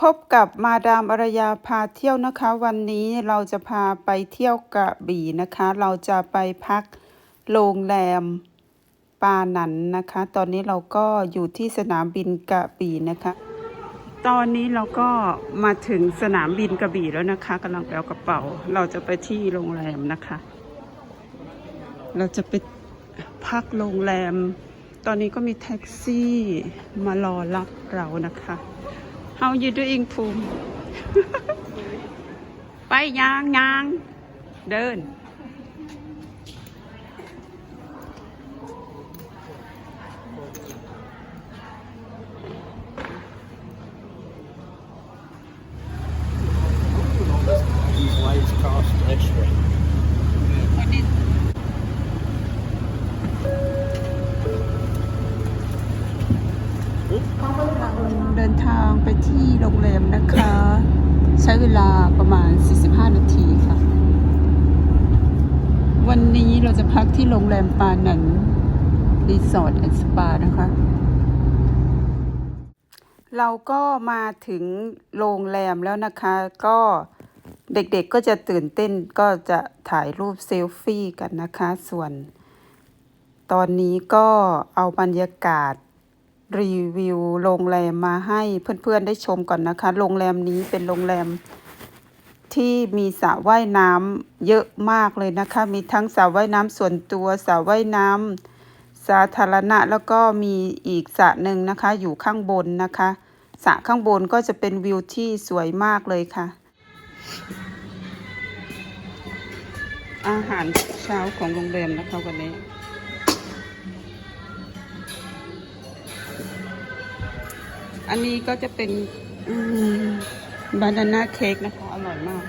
พบกับมาดามอารยาพาเที่ยวนะคะ วันนี้เราจะพาไปเที่ยวกระบี่นะคะ เราจะไปพักโรงแรมปาหนันนะคะ ตอนนี้เราก็อยู่ที่สนามบินกระบี่นะคะ ตอนนี้เราก็มาถึงสนามบินกระบี่แล้วนะคะกำลังไปเอากระเป๋า เราจะไปที่โรงแรมนะคะ เราจะไปพักโรงแรม ตอนนี้ก็มีแท็กซี่มารอรับเรานะคะ How you doing ภูมิ ไปยางยางเดิน มนะคะ ใช้เวลาประมาณ 45 นาทีค่ะ วันนี้เราจะพักที่โรงแรมปานันรีสอร์ทแอนด์สปานะคะ เราก็มาถึงโรงแรมแล้วนะคะ ก็เด็กๆก็จะตื่นเต้นก็จะถ่ายรูปเซลฟี่กันนะคะ ส่วนตอนนี้ก็เอาบรรยากาศ รีวิวโรงแรมมาให้เพื่อนๆได้ชมก่อนนะคะ โรงแรมนี้เป็นโรงแรม ที่มีสระว่ายน้ำเยอะมากเลยนะคะ มีทั้งสระว่ายน้ำส่วนตัวสระว่ายน้ำสาธารณะแล้วก็มีอีกสระหนึ่งนะคะ อยู่ข้างบนนะคะสระข้างบนก็จะเป็นวิวที่สวยมากเลยค่ะ อาหารเช้าของโรงแรมนะคะวันนี้ อันนี้ก็จะเป็นบานาน่าเค้กนะคะ อร่อยมาก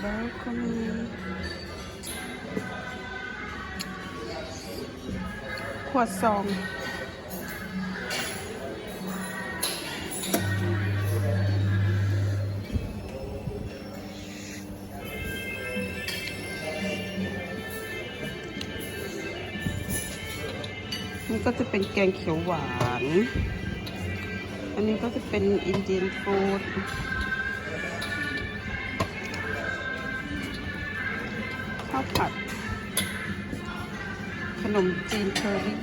แล้วก็มีขวดซอง นี่ก็จะเป็นแกงเขียวหวาน อันนี้ก็จะเป็นอินเดียนฟู้ดข้าวผัด ขนมจีนเคอรี่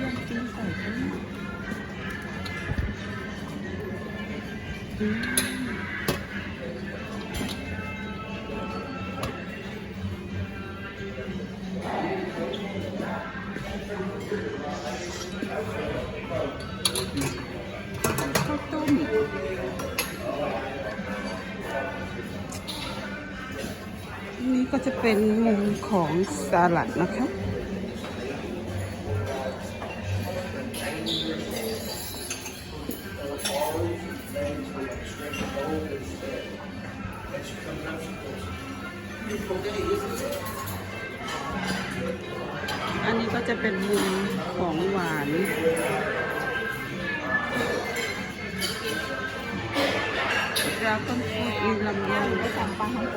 ยังกินใส่กันเนี่อืม ข้าวต้มนี่ก็จะเป็นมุมของสลัดนะคะอันนี้ก็จะเป็นมุม ของหวานดราก้อนฟูดมีลำไยไปสั่งปลาฮังโก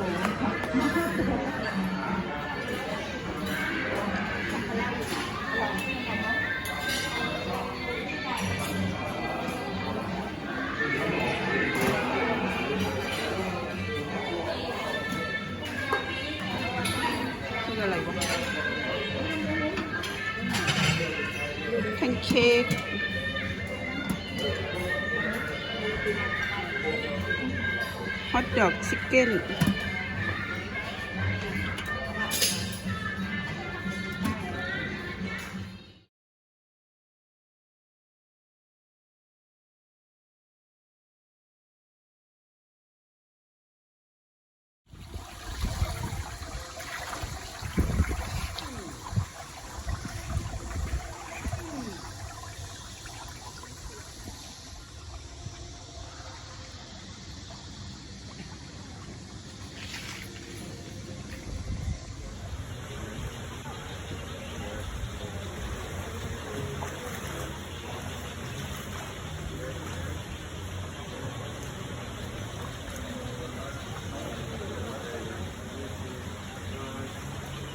คืออะไรวะ แพนเค้กฮอทดอกชิคเก้น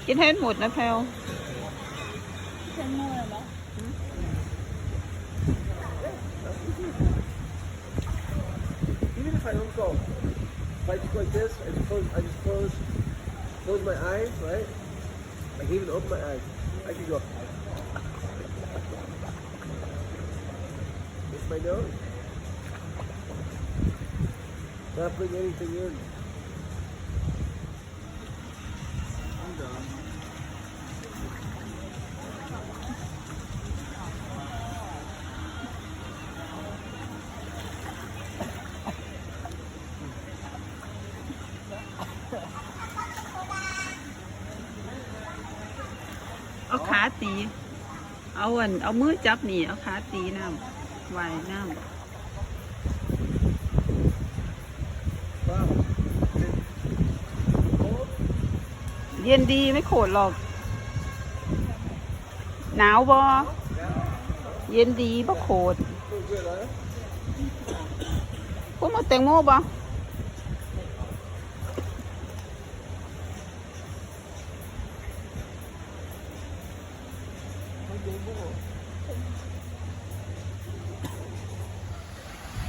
กินให้หมดนะแพลว Even if I don't go, if I just like this, I just close, I just close, close my eyes, right? I can even open my eyes. I can go. With my nose. Not putting anything in. เอาขาตี เอาอัน เอามือจับนี่ เอาขาตีน้ำไหวน้ำเย็นดีไม่โขดหรอก หนาวบอเย็นดีบ่โขด So good, huh? คุณมาแตงโมบอ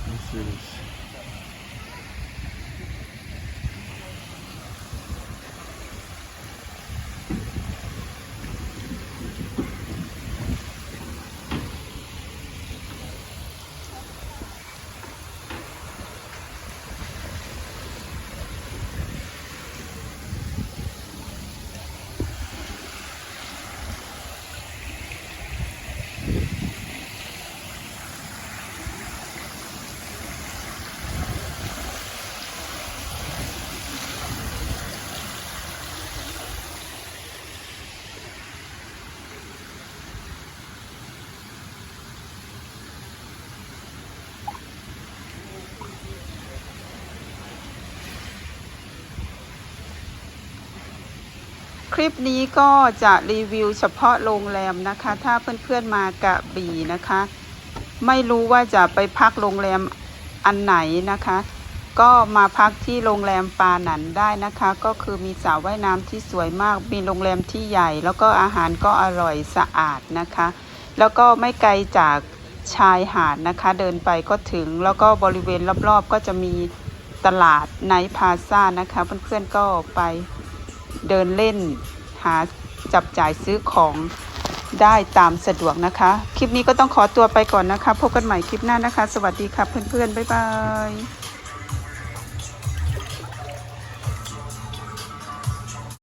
没事。 คลิปนี้ก็จะรีวิวเฉพาะโรงแรมนะคะ ถ้าเพื่อนๆมากระบี่นะคะ ไม่รู้ว่าจะไปพักโรงแรมอันไหนนะคะ ก็มาพักที่โรงแรมปาหนันได้นะคะ ก็คือมีสระว่ายน้ำที่สวยมาก มีโรงแรมที่ใหญ่ แล้วก็อาหารก็อร่อยสะอาดนะคะ แล้วก็ไม่ไกลจากชายหาดนะคะ เดินไปก็ถึงแล้วก็บริเวณรอบๆ ก็จะมีตลาดไนท์พาซ่านะคะ เพื่อนๆก็ไป เดินเล่น หาจับจ่ายซื้อของได้ตามสะดวกนะคะ คลิปนี้ก็ต้องขอตัวไปก่อนนะคะ พบกันใหม่คลิปหน้านะคะ สวัสดีค่ะเพื่อนๆ บ๊ายบาย